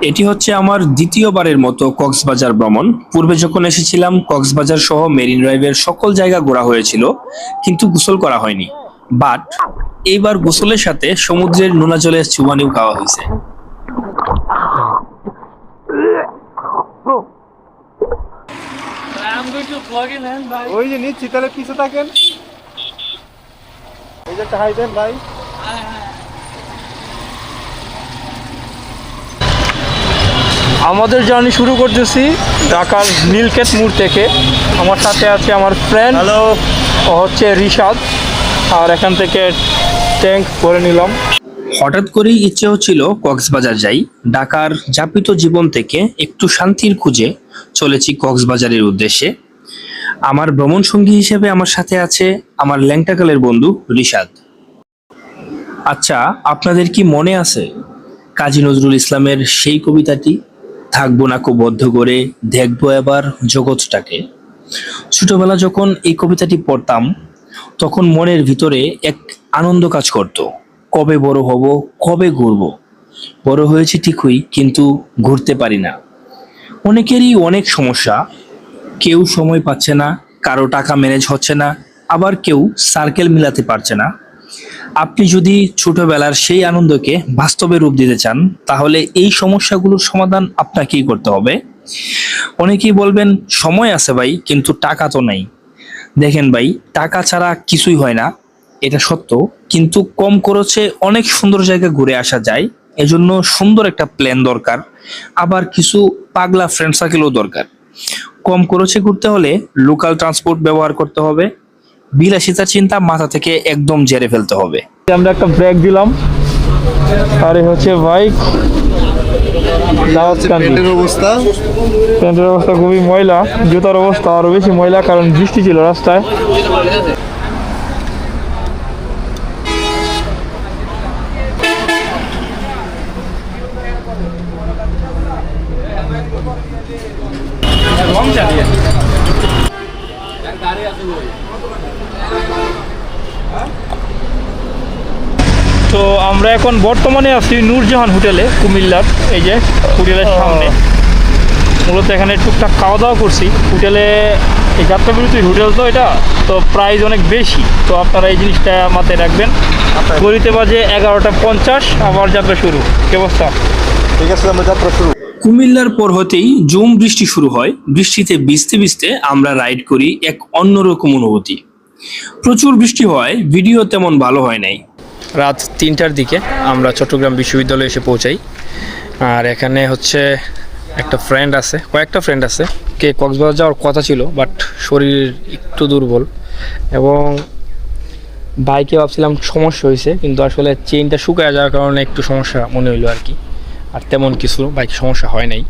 এটি হচ্ছে আমার দ্বিতীয়বারের মতো কক্সবাজার ভ্রমণ। পূর্বে যখন এসেছিলাম, কক্সবাজার সহ মেরিন ড্রাইভের সকল জায়গা ঘোরা হয়েছিল, কিন্তু গোসল করা হয়নি। বাট, এইবার গোসলের সাথে সমুদ্রের নোনা জলের চুবানিও খাওয়া হয়েছে। ওই যে নিচ্ছি, তাহলে থাকেন। ভাই। আমাদের জার্নি শুরু করতেছি ঢাকার নীলকেত মোড় থেকে। আমার সাথে আছে আমার ফ্রেন্ড হ্যালো হচ্ছে রিশাদ। আর এখান থেকে ট্যাঙ্ক করে নিলাম। হঠাৎ করেই ইচ্ছে হচ্ছিল কক্সবাজার যাই। ঢাকার যাপিত জীবন থেকে একটু শান্তির খুঁজে চলেছি কক্সবাজারের উদ্দেশ্যে। আমার ভ্রমণ সঙ্গী হিসেবে আমার সাথে আছে আমার ল্যাংটাকালের বন্ধু রিশাদ। আচ্ছা আপনাদের কি মনে আছে কাজী নজরুল ইসলামের সেই কবিতাটি? থাকব না কো বদ্ধ করে, দেখব এবার জগৎটাকে। ছোটবেলা যখন এই কবিতাটি পড়তাম, তখন মনের ভিতরে এক আনন্দ কাজ করত। কবে বড় হব, কবে ঘুরব? বড় হয়েছে ঠিকই, কিন্তু ঘুরতে পারি না। অনেকেরই অনেক সমস্যা। কেউ সময় পাচ্ছে না, কারও টাকা ম্যানেজ হচ্ছে না, আবার কেউ সার্কেল মিলাতে পারছে না। আপনি যদি ছোটবেলার সেই আনন্দকে বাস্তবে রূপ দিতে চান, তাহলে এই সমস্যাগুলোর সমাধান আপনাকেই করতে হবে। অনেকেই বলবেন, সময় আছে ভাই, কিন্তু টাকা তো নাই। দেখেন ভাই, টাকা ছাড়া কিছুই হয় না, এটা সত্য। কিন্তু কম খরচে অনেক সুন্দর জায়গা ঘুরে আসা যায়, এজন্য সুন্দর একটা প্ল্যান দরকার। আবার কিছু পাগলা ফ্রেন্ড সার্কেলও দরকার। কম খরচে ঘুরতে হলে লোকাল ট্রান্সপোর্ট ব্যবহার করতে হবে বিলাসিতা চিন্তা মাথা থেকে একদম জেরে ফেলতে হবে। আমরা একটা ব্রেক দিলাম আর হচ্ছে বাইক। অবস্থা। প্যান্টের অবস্থা খুবই ময়লা জুতার অবস্থা আরও বেশি ময়লা কারণ বৃষ্টি ছিল রাস্তায়। তো আমরা এখন বর্তমানে আছি নূরজাহান হোটেলে কুমিল্লার এই যে হোটেলের সামনে। মূলত এখানে টুকটাক খাওয়া দাওয়া করছি। হোটেলে এই যাত্রা বিরতির হোটেল তো এটা তো প্রাইস অনেক বেশি। তো আপনারা এই জিনিসটা মাথায় রাখবেন। গড়িতে বাজে এগারোটা পঞ্চাশ আবার যাত্রা শুরু। কি অবস্থা? ঠিক আছে আমরা যাত্রা শুরু কুমিল্লার পর হতেই জুম বৃষ্টি শুরু হয়। বৃষ্টিতে ভিজতে ভিজতে আমরা রাইড করি এক অন্যরকম অনুভূতি। প্রচুর বৃষ্টি হয়, ভিডিও তেমন ভালো হয় নাই। রাত তিনটার দিকে আমরা চট্টগ্রাম বিশ্ববিদ্যালয়ে এসে পৌঁছাই। আর এখানে হচ্ছে একটা ফ্রেন্ড আছে, কয়েকটা ফ্রেন্ড আছে। কে কক্সবাজার যাওয়ার কথা ছিল বাট শরীর একটু দুর্বল। এবং বাইকে ভাবছিলাম সমস্যা হয়েছে, কিন্তু আসলে চেইনটা শুকায় যাওয়ার কারণে একটু সমস্যা মনে হইল আর কি। আর তেমন কিছু বাইক সমস্যা হয় নাই।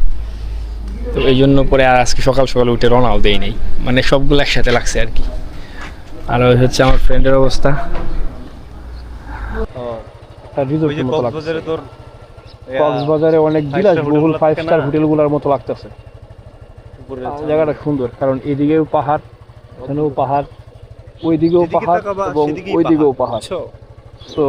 তো এই জন্য পরে আর আজকে সকাল সকাল উঠে রওনাও দেই নাই। মানে সবগুলো একসাথে লাগছে আর কি। আর ওই হচ্ছে আমার ফ্রেন্ডের অবস্থা। কক্সবাজারে অনেক five বিলাস বহুল ফাইভ স্টার হোটেলগুলোর মতো লাগতেছে। জায়গাটা সুন্দর কারণ এদিকেও পাহাড় এখানেও পাহাড় ওইদিকেও পাহাড় এবং ওইদিকেও পাহাড় তো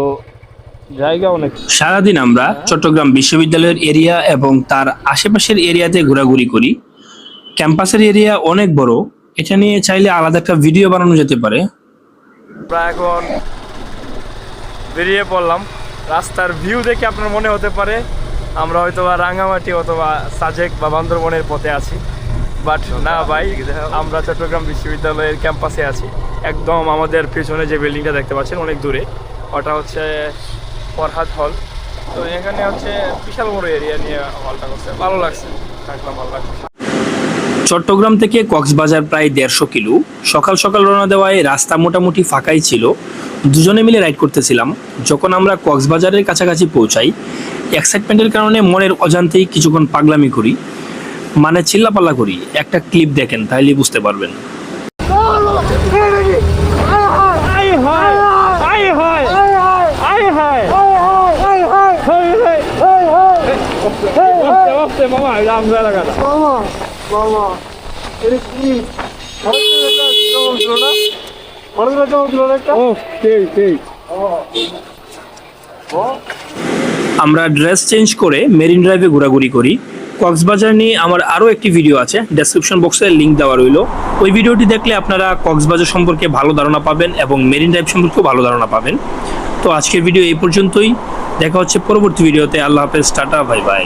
জায়গা অনেক। সারাদিন আমরা চট্টগ্রাম বিশ্ববিদ্যালয়ের এরিয়া এবং তার আশেপাশের এরিয়াতে ঘোরাঘুরি করি। ক্যাম্পাসের এরিয়া অনেক বড়। এটা নিয়ে চাইলে আলাদা একটা ভিডিও বানানো যেতে পারে। আমরা এখন বেরিয়ে পড়লাম। রাস্তার ভিউ দেখে আপনার মনে হতে পারে আমরা হয়তো বা রাঙামাটি অথবা সাজেক বা বান্দরবনের পথে আছি। বাট না ভাই আমরা চট্টগ্রাম বিশ্ববিদ্যালয়ের ক্যাম্পাসে আছি। একদম আমাদের পেছনে যে বিল্ডিংটা দেখতে পাচ্ছেন অনেক দূরে। ওটা হচ্ছে ফরহাদ হল। তো এখানে হচ্ছে বিশাল বড় এরিয়া নিয়ে হলটা করছে। ভালো লাগছে। থাকলাম, ভালো লাগছে। চট্টগ্রাম থেকে কক্সবাজার প্রায় দেড়শো কিলো। সকাল সকাল রওনা দেওয়ায় রাস্তা মোটামুটি ফাঁকাই ছিল। দুজনে মিলে রাইড করতেছিলাম। যখন আমরা কক্সবাজারের কাছাকাছি পৌঁছাই এক্সাইটমেন্টের কারণে মনের অজান্তেই কিছুক্ষণ পাগলামি করি। মানে চিল্লাপাল্লা করি। একটা ক্লিপ দেখেন, তাইলে বুঝতে পারবেন আই হায় আই হায় আই হায় মামা রাম লাগাটা মামা মামা এটা কি? কেমন ছিল না হঠাৎ কেমন ছিল না একটা ও সেই সেই। আমরা ড্রেস চেঞ্জ করে মেরিন ড্রাইভে ঘোরাঘুরি করি। কক্সবাজার নিয়ে আমার আরও একটি ভিডিও আছে ডেসক্রিপশন বক্সে লিঙ্ক দেওয়া রইল। ওই ভিডিওটি দেখলে আপনারা কক্সবাজার সম্পর্কে ভালো ধারণা পাবেন এবং মেরিন ড্রাইভ সম্পর্কেও ভালো ধারণা পাবেন। তো আজকের ভিডিও এই পর্যন্তই। দেখা হচ্ছে পরবর্তী ভিডিওতে। আল্লাহ হাফেজ টাটা বাই বাই।